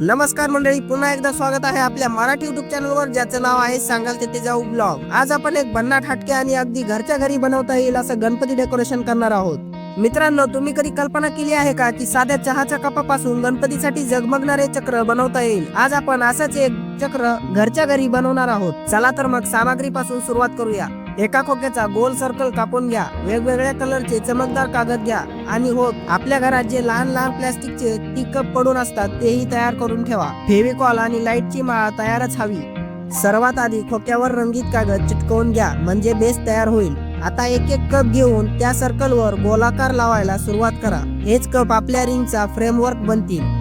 नमस्कार मंडळी पुन्हा एकदा स्वागत आहे आपल्या मराठी युट्यूब चॅनलवर ज्याचं नाव आहे सांगाल तिथे जाऊ ब्लॉग. आज आपण एक भन्नाट हटके आणि अगदी घरच्या घरी बनवता येईल असं गणपती डेकोरेशन करणार आहोत. मित्रांनो तुम्ही कधी कल्पना केली आहे का की साध्या चहाच्या कपापासून गणपतीसाठी जगमगणारे चक्र बनवता येईल? आज आपण असंच एक चक्र घरच्या घरी बनवणार आहोत. चला तर मग सामग्रीपासून सुरुवात करूया. एका खोक्याचा गोल सर्कल कापून घ्या. वेगवेगळ्या कलरचे चमकदार कागद घ्या. आणि हो आपल्या घरात जे लहान लहान प्लास्टिकचे टी कप पडून असतात तेही तयार करून ठेवा. फेविकॉल आणि लाईटची माळा तयारच हवी. सर्वात आधी खोक्यावर रंगीत कागद चिटकवून घ्या म्हणजे बेस तयार होईल. आता एक एक कप घेऊन त्या सर्कलवर गोलाकार लावायला सुरुवात करा. हेच कप आपल्या रिंगचा फ्रेमवर्क बनतील.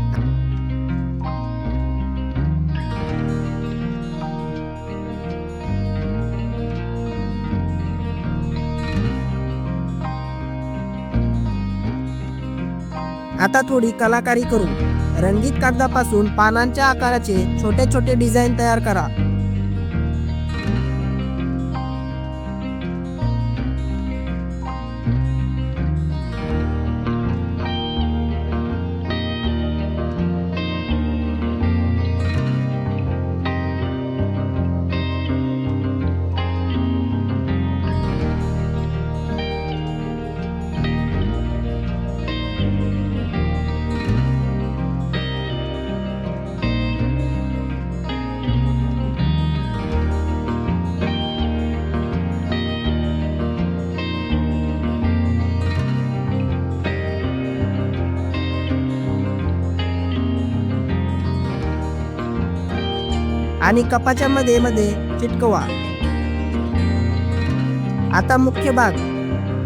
आता थोडी कलाकारी करू. रंगीत कागदापासून पानांच्या आकाराचे छोटे छोटे डिझाईन तयार करा. आणि कपाच्या मध्ये मध्ये चिटकवा. आता मुख्य भाग.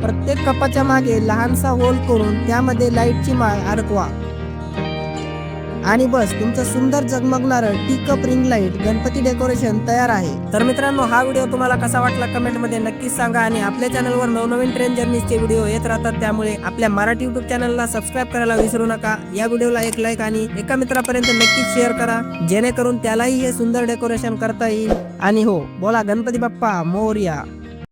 प्रत्येक कपाच्या मागे लहानसा होल करून त्यामध्ये लाईटची माळ अडकवा आणि बस तुमचं सुंदर जगमगणारं T cup ring light Ganpati decoration तयार आहे. तर मित्रांनो हा व्हिडिओ तुम्हाला कसा वाटला कमेंटमध्ये नक्कीच सांगा आणि आपल्या चॅनलवर नवनवीन ट्रेन जर्नीचे व्हिडिओ येत राहतात त्यामुळे आपल्या मराठी युट्यूब चॅनलला सबस्क्राईब करायला विसरू नका. या व्हिडिओला एक लाईक आणि एका मित्रापर्यंत नक्कीच शेअर करा जेणेकरून त्यालाही हे सुंदर डेकोरेशन करता येईल. आणि हो बोला गणपती बाप्पा मोर्या.